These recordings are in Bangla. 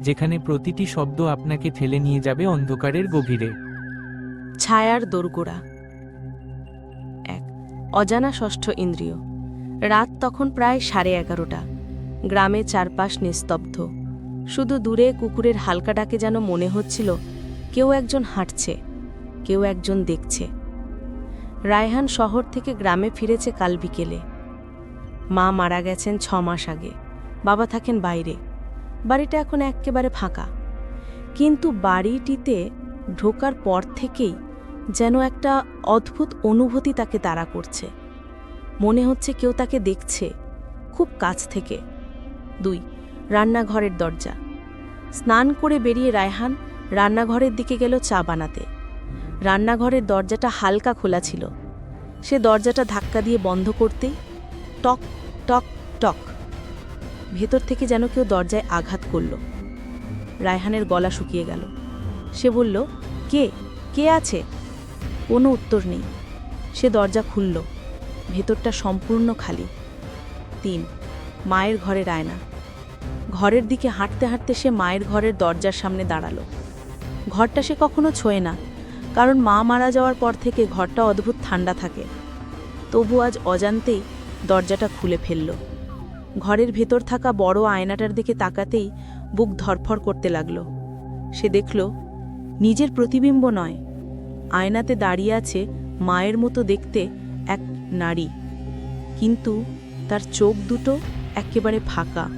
যেখানে প্রতিটি শব্দ আপনাকে ঠেলে নিয়ে যাবে অন্ধকারের গভীরে। ছায়ার দোরগোড়া। এক, অজানা ষষ্ঠ ইন্দ্রিয়। রাত তখন প্রায় সাড়ে এগারোটা। গ্রামে চারপাশ নিস্তব্ধ। শুধু দূরে কুকুরের হালকা ডাকে যেন মনে হচ্ছিল, কেউ একজন হাঁটছে, কেউ একজন দেখছে। রায়হান শহর থেকে গ্রামে ফিরেছে কাল বিকেলে। মা মারা গেছেন ছ মাস আগে। বাবা থাকেন বাইরে। বাড়িটা এখন একেবারে ফাঁকা। কিন্তু বাড়িটিতে ঢোকার পর থেকেই যেন একটা অদ্ভুত অনুভূতি তাকে তাড়া করছে। মনে হচ্ছে কেউ তাকে দেখছে, খুব কাছ থেকে। দুই, রান্নাঘরের দরজা। স্নান করে বেরিয়ে রায়হান রান্নাঘরের দিকে গেল চা বানাতে। রান্নাঘরের দরজাটা হালকা খোলা ছিল। সে দরজাটা ধাক্কা দিয়ে বন্ধ করতেই টক টক টক ভেতর থেকে যেন কেউ দরজায় আঘাত করল। রায়হানের গলা শুকিয়ে গেল। সে বলল, কে? কে আছে? কোনো উত্তর নেই। সে দরজা খুলল। ভেতরটা সম্পূর্ণ খালি। তিন, মায়ের ঘরে রায়না। ঘরের দিকে হাঁটতে হাঁটতে সে মায়ের ঘরের দরজার সামনে দাঁড়াল। ঘরটা সে কখনো ছোঁয় না, কারণ মা মারা যাওয়ার পর থেকে ঘরটা অদ্ভুত ঠান্ডা থাকে। তবু আজ অজান্তেই দরজাটা খুলে ফেলল। ঘরের ভেতর থাকা বড় আয়নাটার দিকে তাকাতেই বুক ধরফর করতে লাগল। সে দেখল, নিজের প্রতিবিম্ব নয়, আয়নাতে দাঁড়িয়ে আছে মায়ের মতো দেখতে এক নারী। কিন্তু তার চোখ দুটো একেবারে ফাঁকা।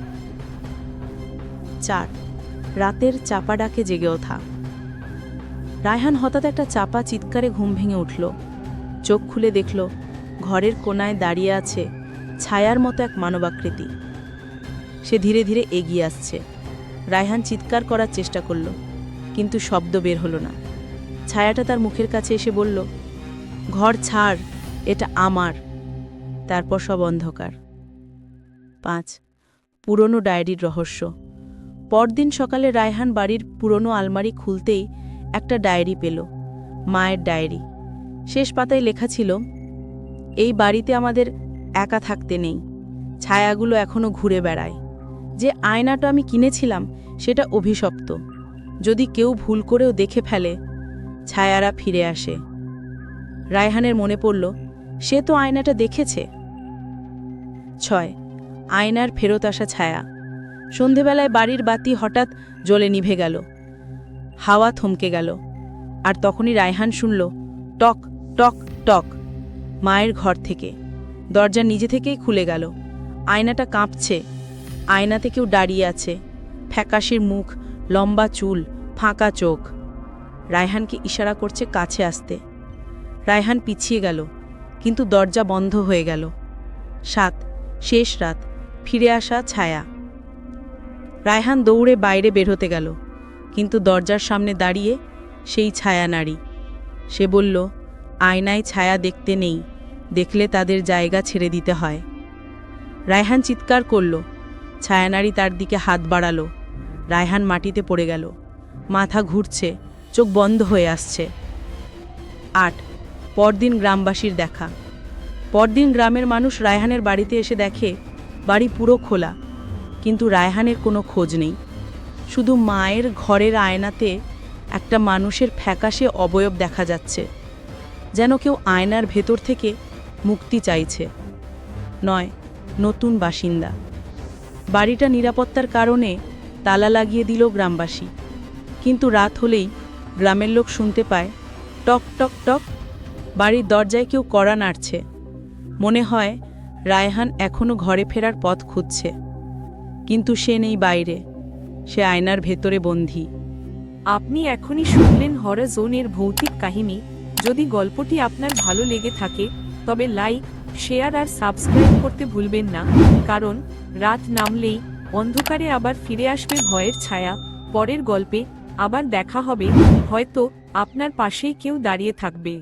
চার, রাতের চাপা ডাকে জেগে ওঠা। রায়হান হঠাৎ একটা চাপা চিৎকারে ঘুম ভেঙে উঠল। চোখ খুলে দেখল, ঘরের কোনায় দাঁড়িয়ে আছে ছায়ার মতো এক মানবাকৃতি। সে ধীরে ধীরে এগিয়ে আসছে। রায়হান চিৎকার করার চেষ্টা করল, কিন্তু শব্দ বের হলো না। ছায়াটা তার মুখের কাছে এসে বলল, ঘর ছাড়, এটা আমার। তারপর সব অন্ধকার। পাঁচ, পুরনো ডায়েরির রহস্য। পরদিন সকালে রায়হান বাড়ির পুরনো আলমারি খুলতেই একটা ডায়েরি পেল, মায়ের ডায়েরি। শেষ পাতায় লেখা ছিল, এই বাড়িতে আমাদের একা থাকতে নেই। ছায়াগুলো এখনও ঘুরে বেড়ায়। যে আয়নাটা আমি কিনেছিলাম, সেটা অভিশপ্ত। যদি কেউ ভুল করেও দেখে ফেলে, ছায়ারা ফিরে আসে। রায়হানের মনে পড়ল, সে তো আয়নাটা দেখেছে। ছয়, আয়নার ফেরত আসা ছায়া। সন্ধেবেলায় বাড়ির বাতি হঠাৎ জ্বলে নিভে গেল। হাওয়া থমকে গেল। আর তখনই রায়হান শুনল, টক টক টক। মায়ের ঘর থেকে। দরজা নিজে থেকেই খুলে গেল। আয়নাটা কাঁপছে। আয়নাতে কেউ দাঁড়িয়ে আছে। ফ্যাকাশির মুখ, লম্বা চুল, ফাঁকা চোখ। রায়হানকে ইশারা করছে কাছে আসতে। রায়হান পিছিয়ে গেল, কিন্তু দরজা বন্ধ হয়ে গেল। সাত, শেষ রাত, ফিরে আসা ছায়া। রায়হান দৌড়ে বাইরে বের হতে গেল, কিন্তু দরজার সামনে দাঁড়িয়ে সেই ছায়া নারী। সে বলল, আয়নায় ছায়া দেখতে নেই। দেখলে তাদের জায়গা ছেড়ে দিতে হয়। রায়হান চিৎকার করল। ছায়ানারী তার দিকে হাত বাড়ালো। রায়হান মাটিতে পড়ে গেল। মাথা ঘুরছে। চোখ বন্ধ হয়ে আসছে। আট। পরদিন গ্রামবাসীর দেখা। পরদিন গ্রামের মানুষ রায়হানের বাড়িতে এসে দেখে, বাড়ি পুরো খোলা। কিন্তু রায়হানের কোনো খোঁজ নেই। শুধু মায়ের ঘরের আয়নাতে একটা মানুষের ফ্যাকাশে অবয়ব দেখা যাচ্ছে। যেন কেউ আয়নার ভেতর থেকে মুক্তি চাইছে। নয়, নতুন বাসিন্দা। বাড়িটা নিরাপত্তার কারণে তালা লাগিয়ে দিল গ্রামবাসী। কিন্তু রাত হলেই গ্রামের লোক শুনতে পায়, টক টক টক, বাড়ির দরজায় কেউ কড়া নাড়ছে। মনে হয় রায়হান এখনও ঘরে ফেরার পথ খুঁজছে। কিন্তু সে নেই বাইরে, সে আয়নার ভেতরে বন্দী। আপনি এখনই শুনলেন হরর জোনের ভৌতিক কাহিনী। যদি গল্পটি আপনার ভালো লেগে থাকে তবে লাইক শেয়ার আর সাবস্ক্রাইব করতে ভুলবেন না, কারণ রাত নামলেই অন্ধকারে আবার ফিরে আসবে ভয়ের ছায়া। পরের গল্পে আবার দেখা হবে, হয়তো আপনার পাশেই কেউ দাঁড়িয়ে থাকবে।